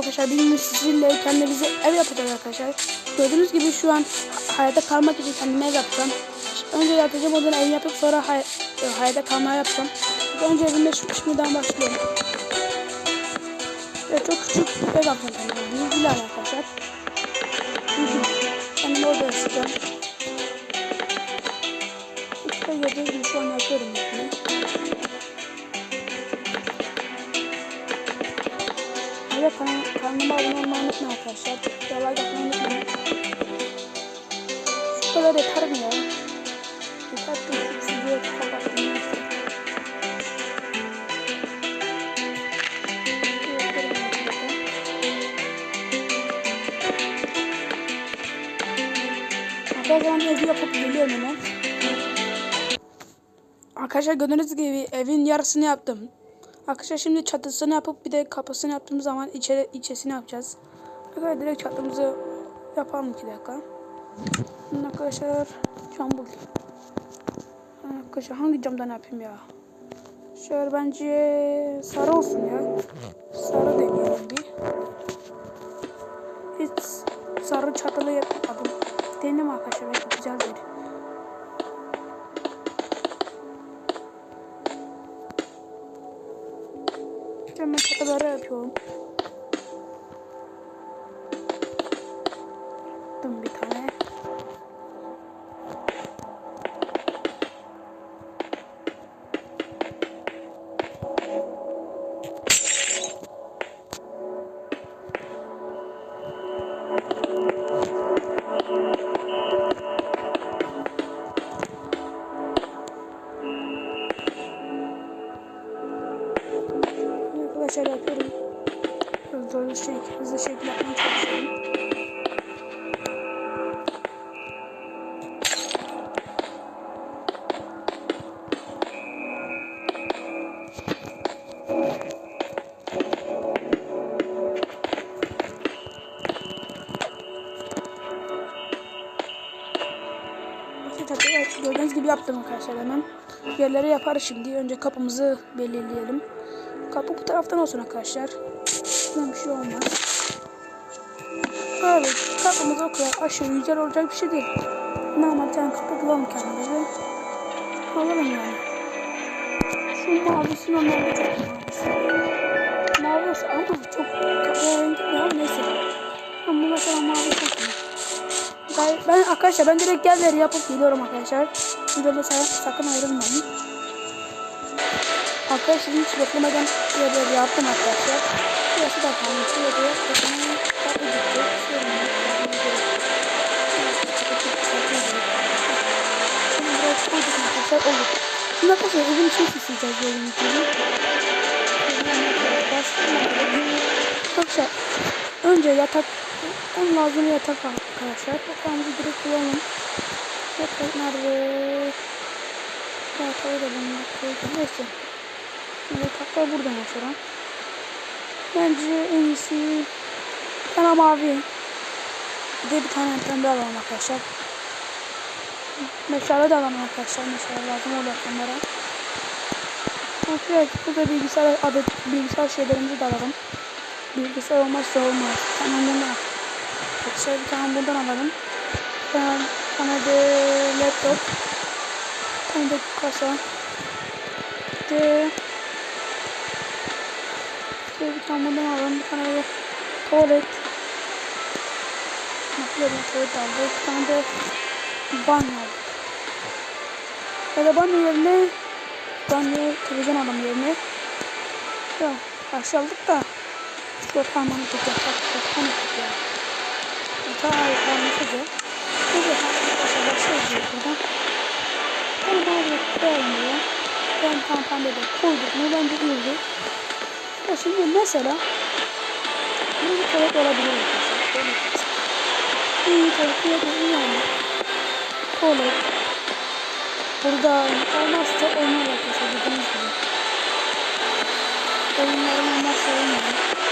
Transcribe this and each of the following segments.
arkadaşlar bugün sizinle kendimize ev yapacağız arkadaşlar. Gördüğünüz gibi şu an hayatta kalmak için kendime ev yapacağım. Önce yatacağım odanı ev yapıp sonra hay e, hayatta kalmaya yapacağım. Önce evimde şimdiden başlıyorum. Ve çok küçük ev yapacağım kendime. Büyük arkadaşlar. Kendimi orada yaşayacağım. İşte gördüğünüz gibi şu an yapıyorum. Evet kanal, kanalıma abone olmayı unutmayın arkadaşlar. Ve like atmayı unutmayın. Şu kadar yeter mi ya? Yeter ki şu videoyu kapattım. Arkadaşlar evi yapıp geliyorum hemen. Arkadaşlar gördüğünüz gibi evin yarısını yaptım. Arkadaşlar şimdi çatısını yapıp bir de kapısını yaptığımız zaman içeri, içesini yapacağız. Arkadaşlar direkt çatımızı yapalım iki dakika. Şimdi arkadaşlar cam bul. Arkadaşlar hangi camdan yapayım ya? Şöyle bence sarı olsun ya. Sarı deneyelim bir. Hiç sarı çatılı yapmadım. Denedim arkadaşlar belki güzeldir. Hemen çatıları yapıyorum. Arkadaşlar yapıyorum. Hızlı hızlı şekilde yapmaya çalışıyorum. Gördüğünüz gibi yaptım arkadaşlar hemen. Yerleri yaparız şimdi. Önce kapımızı belirleyelim. Kapı bu taraftan olsun arkadaşlar. Buna bir şey olmaz. Evet, kapımız o kadar aşırı güzel olacak bir şey değil. Normal bir tane kapı bulalım kendimize. Alalım yani. Şu mavisi normalde çok mavisi. Mavi olsa ama çok kahverengi ya neyse. Ama mesela mavi çok iyi. Ben, ben arkadaşlar ben direkt yerleri yapıp geliyorum arkadaşlar. Videoda sakın ayrılmayın. Arkadaşlar hiç beklemeden yerleri yaptım arkadaşlar. Burası da kalmış. Şurada yaptım. Tatlı gidecek. Şimdi biraz koyduk arkadaşlar olur. Şimdi arkadaşlar evin içini süsleyeceğiz evin içini. Arkadaşlar önce yatak en lazım yatak arkadaşlar. Yatağımızı direkt bulalım. Yatak nerede? Yatağı da bunlar koydum. Neyse. Yataklar burada mesela. Bence en iyisi tane mavi. Bir de bir tane pembe alalım arkadaşlar. Meşale de alalım arkadaşlar. Meşale lazım olur onlara. Evet, burada bilgisayar adet bilgisayar şeylerimizi de alalım. Bilgisayar olmazsa olmaz. Tamam bundan. Arkadaşlar bir tane bundan alalım. Bir tane de laptop. Tane de kasa. De Şöyle bir tane bundan alalım. Bir tane de tuvalet. Bir tuvalet aldık. Bir tane de banyo aldık. Ya da banyo yerine banyo televizyon alalım yerine. Ya aşağı aldık da dört mantık yapacak. Dört mantık ya. Dört tane mantık ya. Neyse arkadaşlar başlıyoruz buradan. Ben bana bir diye. Ben tam tam böyle koyduk mu bence iyi olur. Ya şimdi mesela bu bir tuvalet olabilir arkadaşlar. İyi tuvalet iyi iyi yani. Tuvalet. Burada olmazsa olmaz arkadaşlar dediğiniz gibi. Oyunlarım olmazsa olmaz.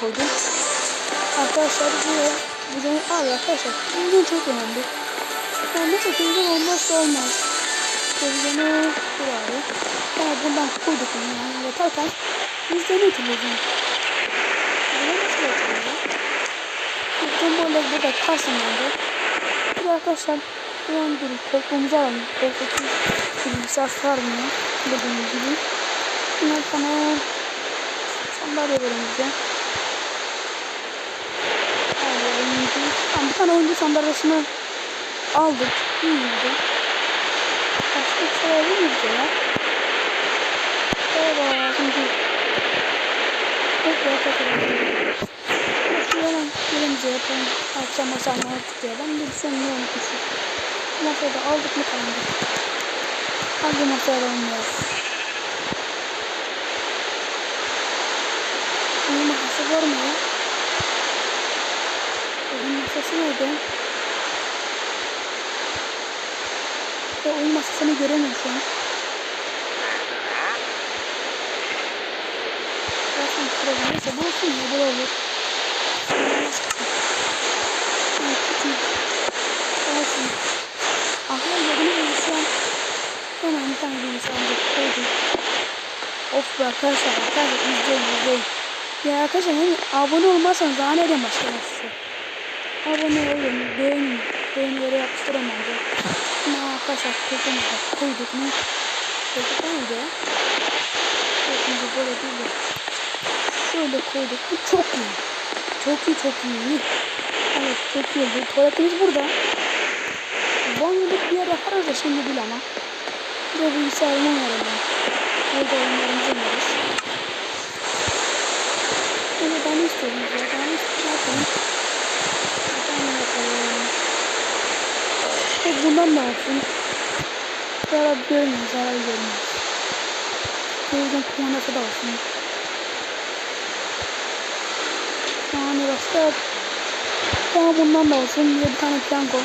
Koydum. Arkadaşlar buraya Videoyu al arkadaşlar. Video çok önemli. Olmazsa televizyon olmazsa olmaz. Televizyonu buraya. Yani bundan koyduk onu yani yatarken izleniyor televizyon. Böyle nasıl yapılıyor? Bütün böyle burada bence. Bir arkadaşlar an durun koltuğumuzu alalım. Koltuğu bilgisayar sarmıyor. Dediğim gibi. Bunlar sana sandalye verin bize. Oyuncu. Tamam, bir tane oyuncu sandalyesini aldık. İyiydi. Başka bir şey alır mıyız ya? Evet, şimdi. Peki, peki. Şu hemen yerimize yapalım. Akşam masamı aldık ya. Ben de niye unutmuşum. Masayı da aldık mı kaldı? Hangi masaya da oynayacağız? Oyun masası var mı ya? Oyun masası nerede? Ya oyun masasını göremiyorum şu an. Zaten kırılır. Neyse bu olsun ya bu olur. Olsun. Aklım yerine şu an hemen bir tane bilgisayarda koydum. Of be arkadaşlar arkadaşlar izleyin izleyin. Ya arkadaşlar hani abone olmazsanız daha nereden size? Abone olun, beğenin, beğenileri yapıştırın bence. Ama arkadaşlar da koyduk mu? Koyduk ya? Koyduk böyle değil de. Şöyle koyduk. Bu çok iyi. Çok iyi çok iyi. Evet çok iyi oldu. Tuvaletimiz burada. Banyoluk bir yer yaparız da şimdi değil ama. Burada bilgisayarımı oynarım ben. Burada oyunlarımızı oynarız. Böyle. Ben istiyorum. Bundan da olsun. Zarar görmüyor. Zarar görmüyor. Televizyon kumandası da olsun. Yani başka Tamam bundan da olsun. Bir bir tane piyango.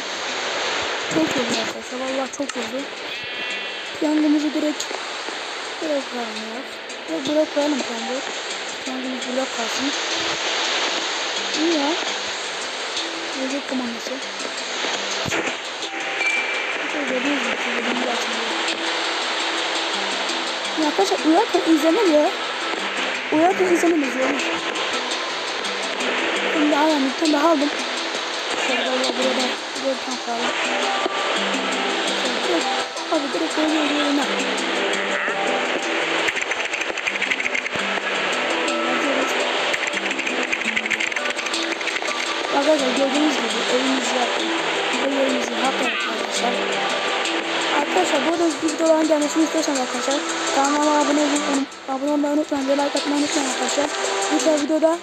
Çok oldu arkadaşlar. Valla çok oldu. Piyangomuzu direkt buraya koyalım ya. Ve buraya koyalım piyango. Piyangomuz burada kalsın. İyi ya. Gelecek kumandası. Gördüğünüz gibi da açılıyor. Ya arkadaşlar uyarken izlenir ya. Uyarken izlenir ya. Şimdi ayağımı bir tane daha aldım. Şöyle valla burada bir tane kaldı. Abi direkt böyle yerine. Arkadaşlar gördüğünüz gibi evimizi yaptım. Evimizi yaptık arkadaşlar. Arkadaşlar bu arada videoların gelmesini istiyorsanız arkadaşlar kanalıma abone abone olmayı unutmayın ve like atmayı unutmayın arkadaşlar. Bu tarz videoda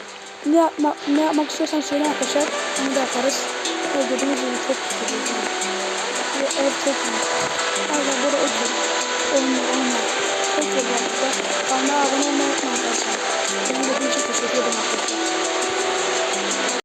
ne yapma, ne yapmak istiyorsan söyleyin arkadaşlar. Onu da yaparız. Gördüğünüz gibi çok güzel. Ev çok iyi. Arkadaşlar burada otur. Oyunlar oyunlar. Çok güzel arkadaşlar. Kanalıma abone olmayı unutmayın arkadaşlar. Benim de için teşekkür ederim arkadaşlar.